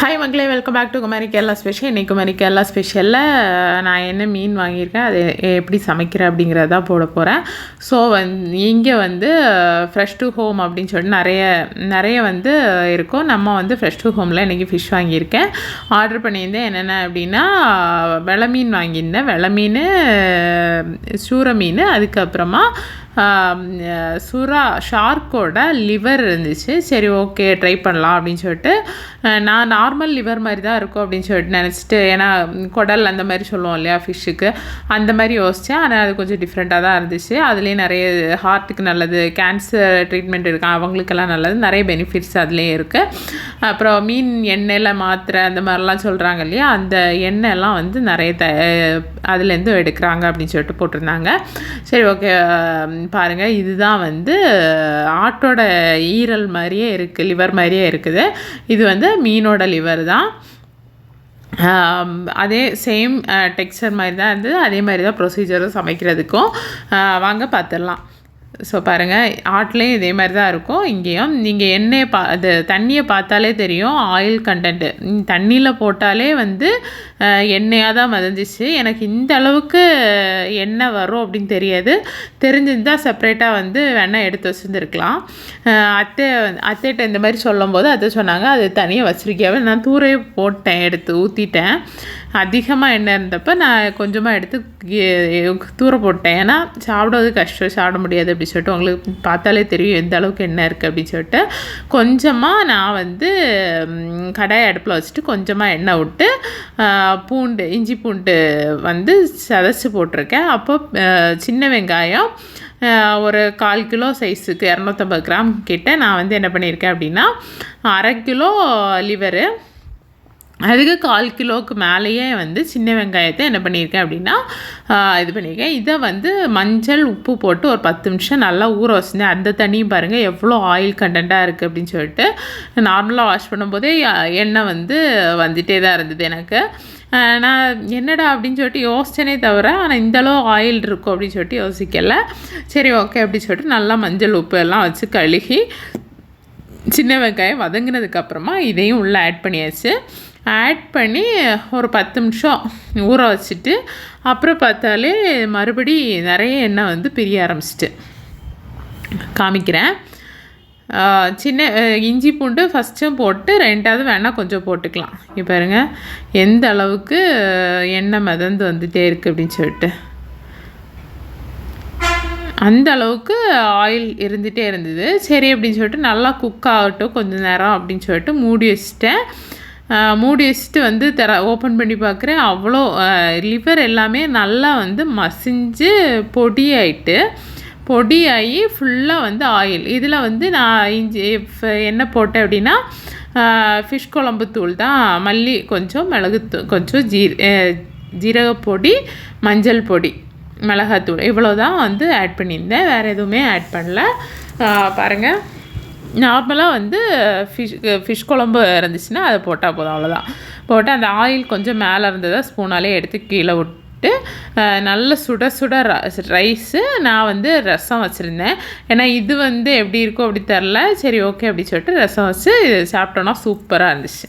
Hi மக்களே welcome back to Kumari Kerala special இன்றைக்கி குமாரி கேரளா ஸ்பெஷலில் நான் என்ன மீன் வாங்கியிருக்கேன் அது எப்படி சமைக்கிறேன் அப்படிங்கிறத தான் போட போகிறேன் ஸோ வந் இங்கே வந்து ஃப்ரெஷ் டு ஹோம் அப்படின்னு சொல்லிட்டு நிறைய நிறைய வந்து இருக்கும். நம்ம வந்து ஃப்ரெஷ் டு ஹோமில் இன்றைக்கி ஃபிஷ் வாங்கியிருக்கேன். ஆர்டர் பண்ணியிருந்தேன் என்னென்ன அப்படின்னா வெலை மீன் வாங்கியிருந்தேன். வெள மீன் சூற மீன் அதுக்கப்புறமா சுறா ஷார்க்கோட லிவர் இருந்துச்சு. சரி ஓகே ட்ரை பண்ணலாம் அப்படின்னு சொல்லிட்டு நான் நார்மல் லிவர் மாதிரி தான் இருக்கும் அப்படின்னு சொல்லிட்டு நினச்சிட்டு ஏன்னா குடல் அந்த மாதிரி சொல்லுவோம் இல்லையா ஃபிஷ்ஷுக்கு. அந்த மாதிரி யோசித்தேன் ஆனால் அது கொஞ்சம் டிஃப்ரெண்ட்டாக தான் இருந்துச்சு. அதுலேயும் நிறைய ஹார்ட்டுக்கு நல்லது கேன்சர் ட்ரீட்மெண்ட் இருக்கான் அவங்களுக்கெல்லாம் நல்லது. நிறைய பெனிஃபிட்ஸ் அதுலேயும் இருக்குது அப்புறம் மீன் எண்ணெயில் மாத்திரை அந்த மாதிரிலாம் சொல்கிறாங்க இல்லையா அந்த எண்ணெய்லாம் வந்து நிறைய த அதுலேருந்து எடுக்கிறாங்க அப்படின்னு சொல்லிட்டு போட்டிருந்தாங்க. சரி ஓகே பாருங்கள் இதுதான் வந்து ஆட்டோட ஈரல் மாதிரியே இருக்குது லிவர் மாதிரியே இருக்குது. இது வந்து மீனோட லிவர் தான். அதே சேம் டெக்ஸ்டர் மாதிரி தான் இருந்தது. அதே மாதிரி தான் ப்ரொசீஜரும் சமைக்கிறதுக்கும் வாங்க பார்த்துடலாம் ஸோ பாருங்கள் ஆட்லேயும் இதே மாதிரி தான் இருக்கும். இங்கேயும் நீங்கள் எண்ணெயை பா அது தண்ணியை பார்த்தாலே தெரியும் ஆயில் கண்டென்ட்டு தண்ணியில் போட்டாலே வந்து எண்ணெயாக தான் மதந்துச்சு எனக்கு இந்த அளவுக்கு எண்ணெய் வரும் அப்படின்னு தெரியாது. தெரிஞ்சிருந்தால் செப்ரேட்டாக வந்து வெண்ணெய் எடுத்து வச்சுருந்துருக்கலாம். அத்தை அத்தைகிட்ட இந்த மாதிரி சொல்லும்போது அத்தை சொன்னாங்க அது தனியாக வச்சுருக்கியாவே நான் தூரையே போட்டேன் எடுத்து ஊற்றிட்டேன் அதிகமாக எண்ணெய் இருந்தப்போ நான் கொஞ்சமாக எடுத்து தூர போட்டேன் ஏன்னா சாப்பிடுவது கஷ்டம் சாப்பிட முடியாது அப்படின்னு சொல்லிட்டு உங்களுக்கு பார்த்தாலே தெரியும் எந்த அளவுக்கு எண்ணெய் இருக்குது அப்படின்னு சொல்லிட்டு. கொஞ்சமாக நான் வந்து கடாய் அடுப்பில் வச்சுட்டு கொஞ்சமாக எண்ணெய் விட்டு பூண்டு இஞ்சி பூண்டு வந்து சதைச்சி போட்டிருக்கேன். அப்போ சின்ன வெங்காயம் ஒரு கால் கிலோ சைஸுக்கு இரநூத்தம்பது கிராம் கிட்ட நான் வந்து என்ன பண்ணியிருக்கேன் அப்படின்னா அரை கிலோ லிவரு அதுக்கு கால் கிலோவுக்கு மேலேயே வந்து சின்ன வெங்காயத்தை என்ன பண்ணியிருக்கேன் அப்படின்னா இது பண்ணியிருக்கேன். இதை வந்து மஞ்சள் உப்பு போட்டு ஒரு பத்து நிமிஷம் நல்லா ஊற வச்சுருந்தேன். அந்த தண்ணியும் பாருங்கள் எவ்வளோ ஆயில் கண்டென்ட்டாக இருக்குது அப்படின்னு சொல்லிட்டு நார்மலாக வாஷ் பண்ணும்போதே எண்ணெய் வந்து வந்துகிட்டே தான் இருந்தது எனக்கு. நான் என்னடா அப்படின்னு சொல்லிட்டு யோசிச்சனே தவிர ஆனால் இந்தளவு ஆயில் இருக்கும் அப்படின்னு சொல்லிட்டு யோசிக்கலை. சரி ஓகே அப்படின்னு சொல்லிட்டு நல்லா மஞ்சள் உப்பு எல்லாம் வச்சு கழுகி சின்ன வெங்காயம் வதங்கினதுக்கப்புறமா இதையும் உள்ளே ஆட் பண்ணியாச்சு. ஆட் பண்ணி ஒரு பத்து நிமிஷம் ஊற வச்சுட்டு அப்புறம் பார்த்தாலே மறுபடி நிறைய எண்ணெய் வந்து பிரிய ஆரம்பிச்சிட்டு. காமிக்கிறேன். சின்ன இஞ்சி பூண்டு ஃபஸ்ட்டும் போட்டு ரெண்டாவது வேணால் கொஞ்சம் போட்டுக்கலாம். இப்போ பாருங்கள் எந்த அளவுக்கு எண்ணெய் மிதந்து வந்துகிட்டே இருக்குது அப்படின்னு சொல்லிட்டு. அந்த அளவுக்கு ஆயில் இருந்துகிட்டே இருந்தது. சரி அப்படின்னு சொல்லிட்டு நல்லா குக் ஆகட்டும் கொஞ்சம் நேரம் அப்படின்னு சொல்லிட்டு மூடி வச்சுட்டேன். மூடி வச்சுட்டு வந்து தர ஓப்பன் பண்ணி பார்க்குறேன். அவ்வளோ லிவர் எல்லாமே நல்லா வந்து மசிஞ்சு பொடியாயிட்டு பொடியாகி ஃபுல்லாக வந்து ஆயில் இதில் வந்து நான் இஞ்சி என்ன போட்டேன் அப்படின்னா ஃபிஷ் குழம்பு தூள் தான். மல்லி கொஞ்சம் மிளகுத்தூள் கொஞ்சம் ஜீ ஜீரகப்பொடி மஞ்சள் பொடி. மிளகாத்தூள். இவ்வளோ தான் வந்து ஆட் பண்ணியிருந்தேன். வேறு எதுவுமே ஆட் பண்ணல. பாருங்கள் நார்மலாக வந்து ஃபிஷ் ஃபிஷ் குழம்பு இருந்துச்சுன்னா அதை போட்டால் போதும் அவ்வளோதான் போட்டு அந்த ஆயில் கொஞ்சம் மேலே இருந்ததை ஸ்பூனாலே எடுத்து கீழே விட்டு நல்ல சுட சுட ரைஸு நான் வந்து ரசம் வச்சுருந்தேன். ஏன்னா இது வந்து எப்படி இருக்கோ அப்படி தெரில. சரி ஓகே அப்படி சொல்லிட்டு ரசம் வச்சு சாப்பிட்டோன்னா சூப்பராக இருந்துச்சு.